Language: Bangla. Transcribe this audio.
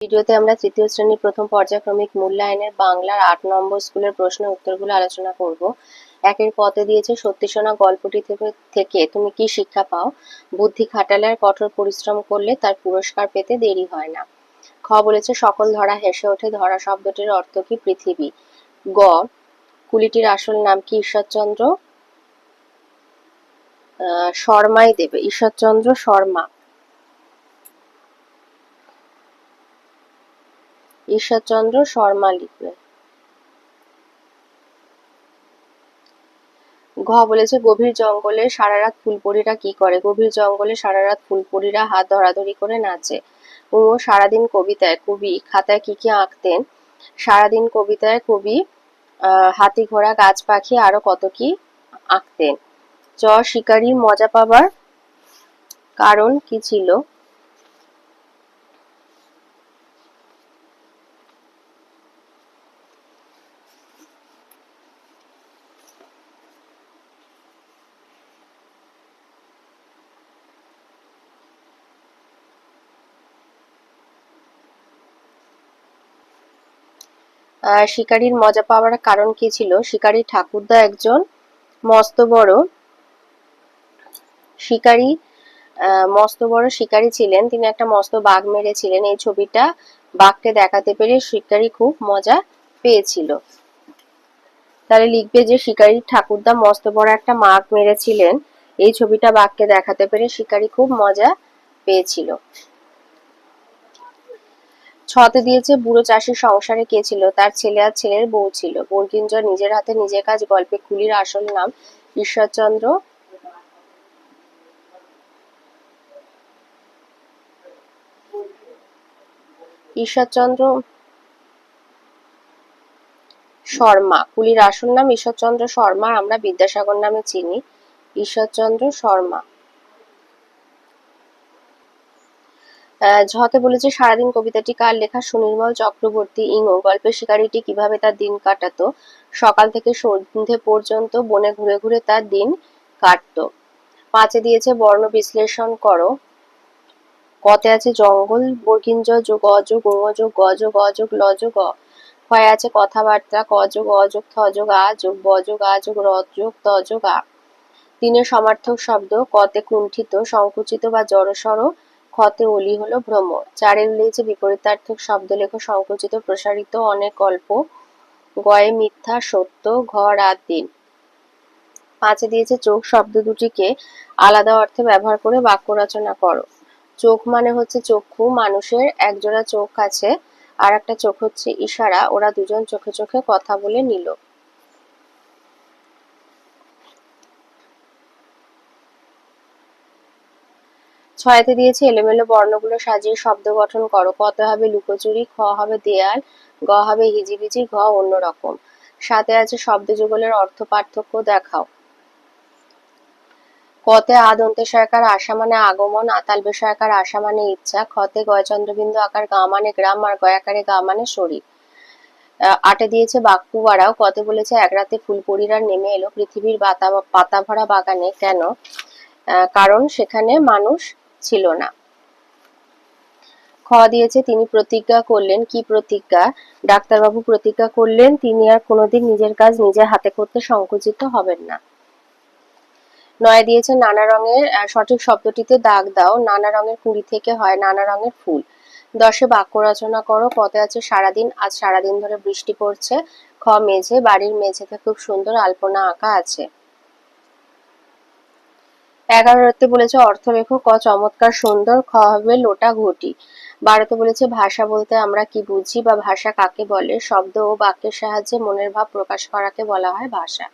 ভিডিওতে আমরা তৃতীয় শ্রেণির প্রথম পর্যায়ক্রমিক মূল্যায়নের বাংলার আট নম্বর স্কুলের প্রশ্নের উত্তরগুলো আলোচনা করব। একের পথে দিয়েছে সত্যি শোনা গল্পটি থেকে থেকে তুমি কি শিক্ষা পাও? বুদ্ধি খাটালে আর কঠোর পরিশ্রম করলে তার পুরস্কার পেতে দেরি হয় না। খ বলেছে, সকল ধরা হেসে ওঠে, ধরা শব্দটির অর্থ কি পৃথিবী? গ, কুলিটির আসল নাম কি ঈশ্বরচন্দ্র? শর্মাই দেবে। ঈশ্বরচন্দ্র শর্মা। ঈশ্বরচন্দ্র শর্মা লিখবে ঘ বলেছে, গভীর জঙ্গলে সারা রাত ফুলপরীরা কি করে? গভীর জঙ্গলে সারা রাত ফুলপরীরা হাত ধরাধরি করে নাচে। ও সারাদিন কবিতায় কবি খাতায় কি কি আঁকতেন? সারাদিন কবিতায় কবি হাতি ঘোড়া গাছ পাখি আরও কত কি আঁকতেন? চ, শিকারীর মজা পাবার কারণ কি ছিল? শিকারীর মজা পাওয়ার কারণ কি ছিল? শিকারী ঠাকুরদা একজন মস্ত বড় শিকারী মস্ত বড় শিকারী ছিলেন। তিনি একটা মস্ত বাঘ মেরেছিলেন। এই ছবিটা বাঘকে দেখাতে পেরে শিকারী খুব মজা পেয়েছিল। তাহলে লিখবে যে শিকারী ঠাকুরদা মস্ত বড় একটা মাঘ মেরেছিলেন। এই ছবিটা বাঘকে দেখাতে পেরে শিকারী খুব মজা পেয়েছিল। ছতে দিয়েছে বুড়ো চাষির সংসারে কে ছিল? তার ছেলে আর ছেলের বউ ছিল। বর্গিঞ্জর নিজের হাতে নিজের কাজ, গল্পে কুলির আসল নাম ঈশ্বরচন্দ্র। ঈশ্বরচন্দ্র শর্মা, কুলির আসল নাম ঈশ্বরচন্দ্র শর্মা আমরা বিদ্যাসাগর নামে চিনি। ঈশ্বরচন্দ্র শর্মা। ঝতে বলেছে, সারাদিন কবিতাটি কার লেখা? সুনির্মল চক্রবর্তী ইঙো গল্পের শিকারীটি কীভাবে তার দিন কাটাতো? সকাল থেকে সন্ধে পর্যন্ত বনে ঘুরে ঘুরে তার দিন কাটতো। পাঁচে দিয়েছে, বর্ণ বিশ্লেষণ করো। কতে আছে, জঙ্গল, বর্গিঞ্জ, যোগ, অযোগ যোগ গযোগ, অযোগ, লযোগ। ক্ষয় আছে, কথাবার্তা, কযোগ, অযোগ, থযোগ আ যোগ বযোগ, আযোগ, রযোগ, তযোগ, আ। তিনের সমার্থক শব্দ, কতে কুণ্ঠিত, সংকুচিত বা জড়সড় ক্ষতে অলি হলো ভ্রমর চারের উল্লেখে বিপরীতার্থক শব্দ লেখো সংকুচিত, প্রসারিত অনেক গল্প গয়ে মিথ্যা, সত্য, ঘর রাত দিন। পাঁচে দিয়েছে চোখ শব্দ দুটিকে আলাদা অর্থে ব্যবহার করে বাক্য রচনা করো। চোখ মানে হচ্ছে চক্ষু, মানুষের একজোড়া চোখ আছে আর একটা চোখ হচ্ছে ইশারা, ওরা দুজন চোখে চোখে কথা বলে নিল। ছয়তে দিয়েছে এলোমেলো বর্ণগুলো সাজিয়ে শব্দ গঠন করো। কত হবে লুকোচুরি, খ হবে দেয়াল, গ হবে হিজিবিজি, ঘ অন্যরকম সাথে আছে শব্দ যুগলের অর্থ পার্থক্য দেখাও। কতে আদন্তে সরকার আশা মানে আগমন, আতাল বিষয়াকার আশা মানে ইচ্ছা, খতে গয় চন্দ্রবিন্দু আকার গা মানে গ্রাম আর গয়াকারে গা মানে শরীর। আটে দিয়েছে বাক্যু বাড়াও কতে বলেছে এক রাতে ফুলপরিরা নেমে এলো পৃথিবীর পাতা ভরা বাগানে। কেন? কারণ সেখানে মানুষ ছিল না। খ দিয়েছে, তিনি প্রতিজ্ঞা করলেন, কি প্রতিজ্ঞা? ডাক্তারবাবু প্রতিজ্ঞা করলেন, তিনি আর কোনোদিন নিজের কাজ নিজে হাতে করতে সংকুচিত হবেন না। নয় দিয়েছে, নানা রঙের সঠিক শব্দটিতে দাগ দাও, নানা রঙের কুড়ি থেকে হয় নানা রঙের ফুল। দশে বাক্য রচনা করো কতে আছে সারাদিন, আজ সারাদিন ধরে বৃষ্টি পড়ছে, খ মেঝে, বাড়ির মেঝেতে খুব সুন্দর আলপনা আঁকা আছে। এগারোতে বলেছে অর্থ লেখো ক চমৎকার সুন্দর খ হবে লোটা ঘটি। বারোতে বলেছে, ভাষা বলতে আমরা কি বুঝি বা ভাষা কাকে বলে? শব্দ ও বাক্যের সাহায্যে মনের ভাব প্রকাশ করাকে বলা হয় ভাষা।